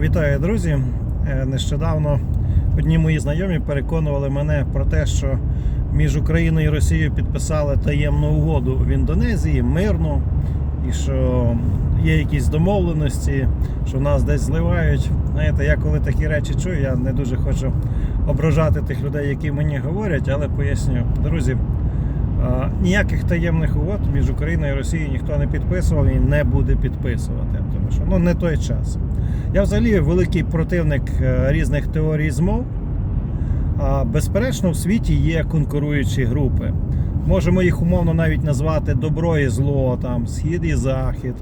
Вітаю, друзі! Е, Нещодавно одні мої знайомі переконували мене про те, що між Україною і Росією підписали таємну угоду в Індонезії, мирну, і що є якісь домовленості, що нас десь зливають. Знаєте, я коли такі речі чую, я не дуже хочу ображати тих людей, які мені говорять, але поясню, друзі. Ніяких таємних угод між Україною і Росією ніхто не підписував і не буде підписувати, тому що ну не той час. Я взагалі великий противник е, різних теорій змов. А, Безперечно, в світі є конкуруючі групи. Можемо їх умовно навіть назвати добро і зло, там схід і захід,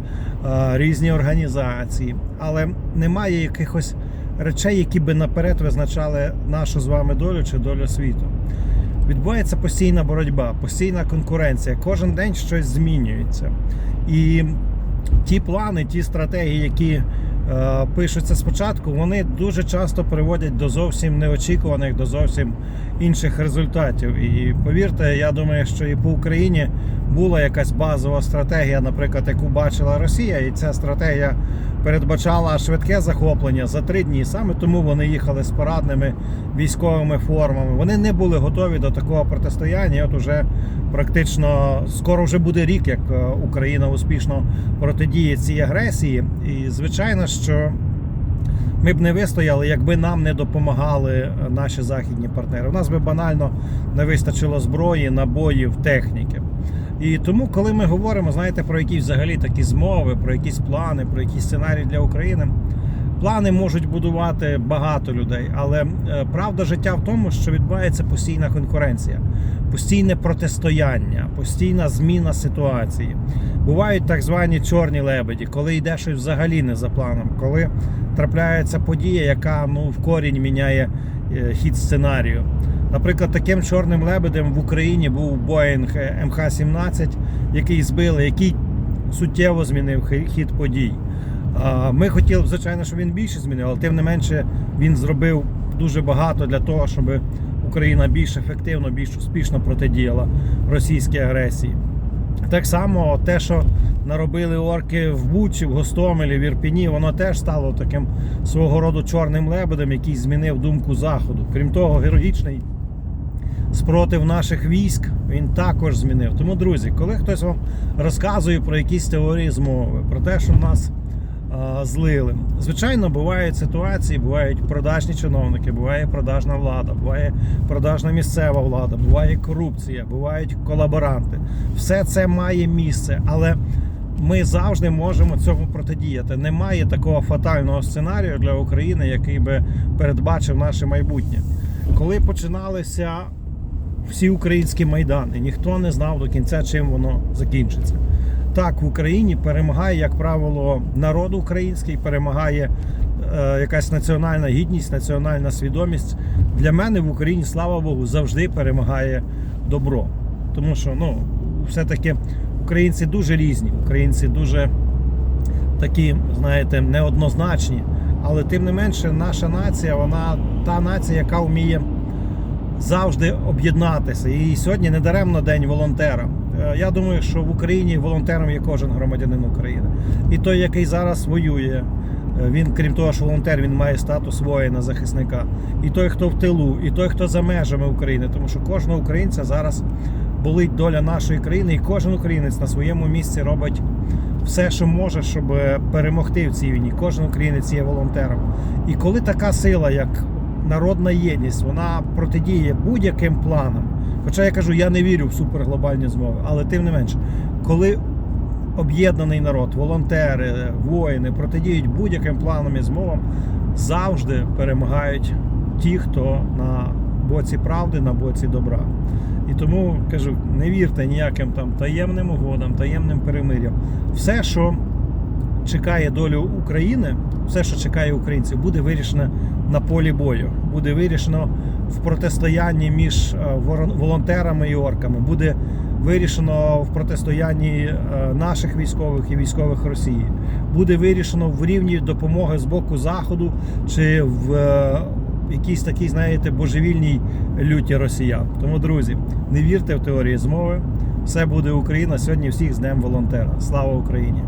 різні організації, але немає якихось речей, які би наперед визначали нашу з вами долю чи долю світу. Відбувається постійна боротьба, постійна конкуренція. Кожен день щось змінюється. І ті плани, ті стратегії, які е, пишуться спочатку, вони дуже часто приводять до зовсім неочікуваних, до зовсім інших результатів. І повірте, я думаю, що і по Україні була якась базова стратегія, наприклад, яку бачила Росія, і ця стратегія передбачала швидке захоплення за три дні. Саме тому вони їхали з парадними військовими формами. Вони не були готові до такого протистояння. І От уже практично скоро вже буде рік, як е, Україна успішно протидіє цій агресії. І звичайно, що ми б не вистояли, якби нам не допомагали е, наші західні партнери. У нас би банально не вистачило зброї, набоїв, техніки. І тому, коли ми говоримо, знаєте, про якісь взагалі такі змови, про якісь плани, про якісь сценарії для України, плани можуть будувати багато людей, але е, правда життя в тому, що відбувається постійна конкуренція, постійне протистояння, постійна зміна ситуації. Бувають так звані чорні лебеді, коли йде щось взагалі не за планом, коли трапляється подія, яка ну в корінь міняє е, хід сценарію. Наприклад, таким чорним лебедем в Україні був Боїнг МХ-17, який збили, який суттєво змінив хід подій. Ми хотіли б, звичайно, щоб він більше змінив, але тим не менше він зробив дуже багато для того, щоб Україна більш ефективно, більш успішно протидіяла російській агресії. Так само те, що наробили орки в Бучі, в Гостомелі, в Ірпіні, воно теж стало таким свого роду чорним лебедем, який змінив думку Заходу. Крім того, героїчний спротив наших військ він також змінив. Тому, друзі, коли хтось вам розказує про якісь теорії змови, про те, що в нас злили, звичайно, бувають ситуації, бувають продажні чиновники, буває продажна влада, буває продажна місцева влада, буває корупція, бувають колаборанти. Все це має місце, але ми завжди можемо цьому протидіяти. Немає такого фатального сценарію для України, який би передбачив наше майбутнє. Коли починалися всі українські майдани, ніхто не знав до кінця, чим воно закінчиться. Так, в Україні перемагає, як правило, народ український, перемагає е, якась національна гідність, національна свідомість. Для мене в Україні, слава Богу, завжди перемагає добро. Тому що ну, все-таки українці дуже різні, українці дуже такі, знаєте, неоднозначні. Але тим не менше, наша нація, вона та нація, яка вміє завжди об'єднатися. І сьогодні не даремно день волонтера. Е, Я думаю, що в Україні волонтером є кожен громадянин України. І той, який зараз воює, е, він, крім того, що волонтер, він має статус воїна, захисника. І той, хто в тилу, і той, хто за межами України, тому що кожного українця зараз болить доля нашої країни, і кожен українець на своєму місці робить все, що може, щоб перемогти в цій війні. Кожен українець є волонтером. І коли така сила, як народна єдність, вона протидіє будь-яким планам. Хоча я кажу, я не вірю в суперглобальні змови, але тим не менше, коли об'єднаний народ, волонтери, воїни протидіють будь-яким планам і змовам, завжди перемагають ті, хто на боці правди, на боці добра. І тому кажу, не вірте ніяким там таємним угодам, таємним перемир'ям. Все, що чекає долю України, все, що чекає українців, буде вирішено на полі бою. Буде вирішено в протистоянні між е, волонтерами і орками. Буде вирішено в протистоянні е, наших військових і військових Росії. Буде вирішено в рівні допомоги з боку Заходу чи в е, якійсь такій, знаєте, божевільній люті росіян. Тому, друзі, не вірте в теорії змови. Все буде Україна. Сьогодні всіх з Днем волонтера. Слава Україні!